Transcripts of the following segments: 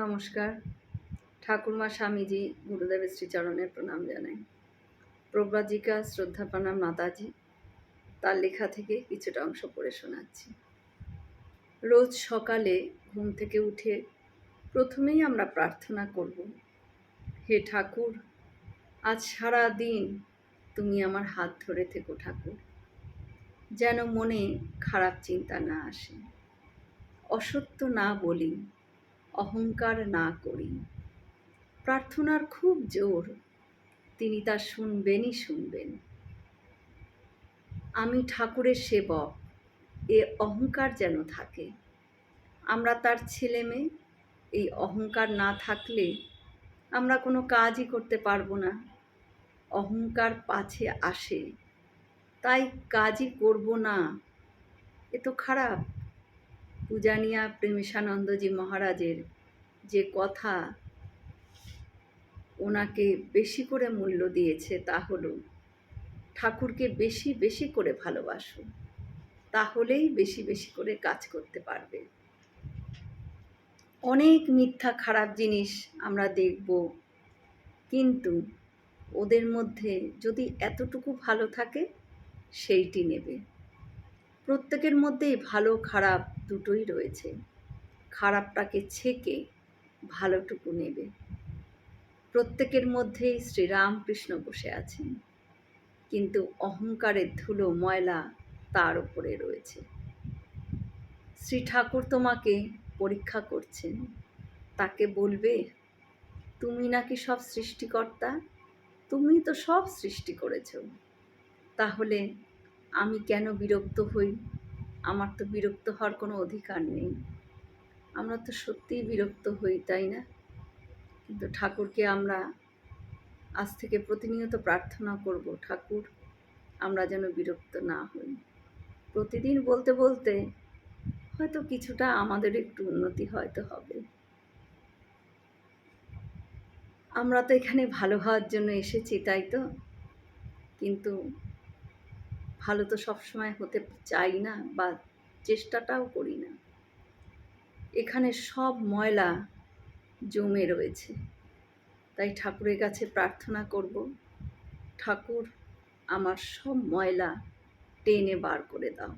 নমস্কার। ঠাকুরমা স্বামীজি গুরুদেবের শ্রীচরণের প্রণাম জানাই। প্রব্রাজিকা শ্রদ্ধা প্রণাম মাতাজি, তার লেখা থেকে কিছুটা অংশ পড়ে শোনাচ্ছি। রোজ সকালে ঘুম থেকে উঠে প্রথমেই আমরা প্রার্থনা করব, হে ঠাকুর, আজ সারা দিন তুমি আমার হাত ধরে থেকো ঠাকুর, যেন মনে খারাপ চিন্তা না আসে। অসত্য না বলি অহংকার না করি। প্রার্থনার খুব জোর, তিনি তা শুনবেনই শুনবেন। আমি ঠাকুরের সেবক, এ অহংকার যেন থাকে। আমরা তার ছেলে মেয়ে, এই অহংকার না থাকলে আমরা কোনো কাজই করতে পারব না। অহংকার পাছে আসে, তাই কাজই করব না। এ তো খারাপ। পূজানিয়া প্রেমেশানন্দজি মহারাজের যে কথা ওনাকে বেশি করে মূল্য দিয়েছে তা হলো, ঠাকুরকে বেশি বেশি করে ভালোবাসো, তাহলেই বেশি বেশি করে কাজ করতে পারবে। অনেক মিথ্যা খারাপ জিনিস আমরা দেখব, কিন্তু ওদের মধ্যে যদি এতটুকু ভালো থাকে, সেইটি নেবে। প্রত্যেকের মধ্যেই ভালো খারাপ দুটোই রয়েছে। খারাপটাকে ছেকে ভালোটুকু নেবে। প্রত্যেকের মধ্যেই শ্রীরামকৃষ্ণ বসে আছেন। কিন্তু অহংকারের ধুলো, ময়লা তার উপরে রয়েছে। শ্রী ঠাকুর তোমাকে পরীক্ষা করছেন। তাকে বলবে, তুমি নাকি সব সৃষ্টিকর্তা? তুমি তো সব সৃষ্টি করেছ। তাহলে আমি কেন বিরক্ত হই? আমার তো বিরক্ত হওয়ার কোনো অধিকার নেই। আমরা তো সত্যিই বিরক্ত হই, তাই না? কিন্তু ঠাকুরকে আমরা আজ থেকে প্রতিনিয়ত প্রার্থনা করব, ঠাকুর, আমরা যেন বিরক্ত না হই। প্রতিদিন বলতে বলতে হয়তো কিছুটা আমাদের একটু উন্নতি হয়তো হবে। আমরা তো এখানে ভালো হওয়ার জন্য এসেছি, তাই তো? কিন্তু ভালো তো সবসময় হতে চাই না বা চেষ্টাটাও করি না। এখানে সব ময়লা জমে রয়েছে। তাই ঠাকুরের কাছে প্রার্থনা করব, ঠাকুর আমার সব ময়লা টেনে বার করে দাও।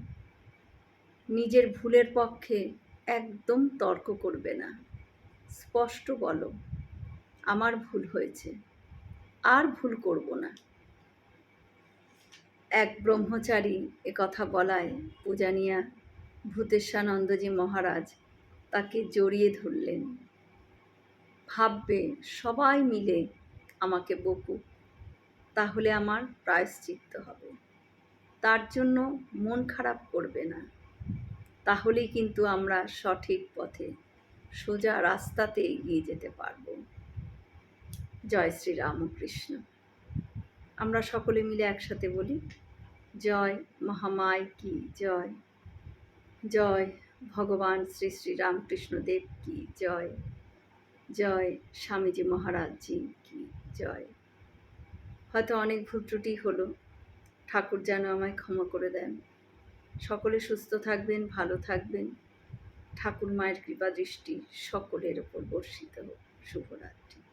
নিজের ভুলের পক্ষে একদম তর্ক করবে না। স্পষ্ট বলো, আমার ভুল হয়েছে, আর ভুল করব না। এক ব্রহ্মচারী কথা বলায় পূজানিয়া ভূতেশানন্দজি মহারাজ তাকে জড়িয়ে ধরলেন। ভাববে সবাই মিলে আমাকে বকু, তাহলে আমার প্রায়শ্চিত্ত হবে। তার জন্য মন খারাপ করবে না। তাহলেই কিন্তু আমরা সঠিক পথে সোজা রাস্তাতে এগিয়ে যেতে পারব। জয় শ্রী রামকৃষ্ণ। আমরা সকলে মিলে একসাথে বলি, জয় মহামায় কি, জয়। জয় ভগবান শ্রী শ্রী রামকৃষ্ণদেব কি, জয়। জয় স্বামীজি মহারাজজি কি, জয়। হয়তো অনেক ভুল ত্রুটি হলো, ঠাকুর যেন আমায় ক্ষমা করে দেন। সকলে সুস্থ থাকবেন, ভালো থাকবেন। ঠাকুর মায়ের কৃপা দৃষ্টি সকলের ওপর বর্ষিত হোক। শুভরাত্রি।